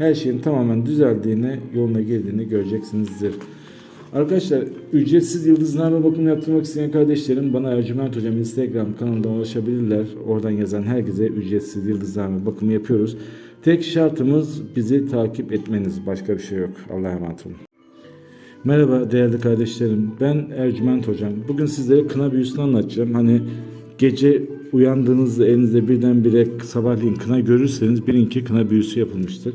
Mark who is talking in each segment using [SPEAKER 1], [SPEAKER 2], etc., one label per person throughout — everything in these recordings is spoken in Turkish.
[SPEAKER 1] her şeyin tamamen düzeldiğini, yoluna girdiğini göreceksinizdir. Arkadaşlar ücretsiz yıldızlarla bakım yaptırmak isteyen kardeşlerim bana Ercüment Hocam Instagram kanalından ulaşabilirler. Oradan yazan herkese ücretsiz yıldızlarla bakımı yapıyoruz. Tek şartımız bizi takip etmeniz. Başka bir şey yok. Allah'a emanet olun. Merhaba değerli kardeşlerim. Ben Ercüment Hocam. Bugün sizlere kına büyüsünü anlatacağım. Hani gece uyandığınızda elinizde birdenbire sabahleyin kına görürseniz bilin ki kına büyüsü yapılmıştır.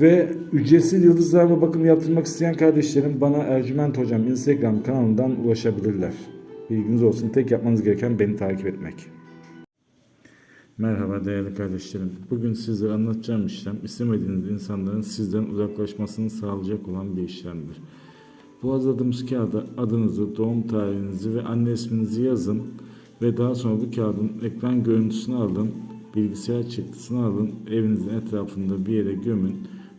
[SPEAKER 1] Ve ücretsiz yıldızlarla bakım yaptırmak isteyen kardeşlerim bana Ercüment Hocam Instagram kanalından ulaşabilirler. Bilginiz olsun. Tek yapmanız gereken beni takip etmek. Merhaba değerli kardeşlerim. Bugün size anlatacağım işlem istemediğiniz insanların sizden uzaklaşmasını sağlayacak olan bir işlemdir. Bu hazırladığımız kağıda adınızı, doğum tarihinizi ve anne isminizi yazın ve daha sonra bu kağıdın ekran görüntüsünü alın, bilgisayar çıktısını alın, evinizin etrafında bir yere gömün.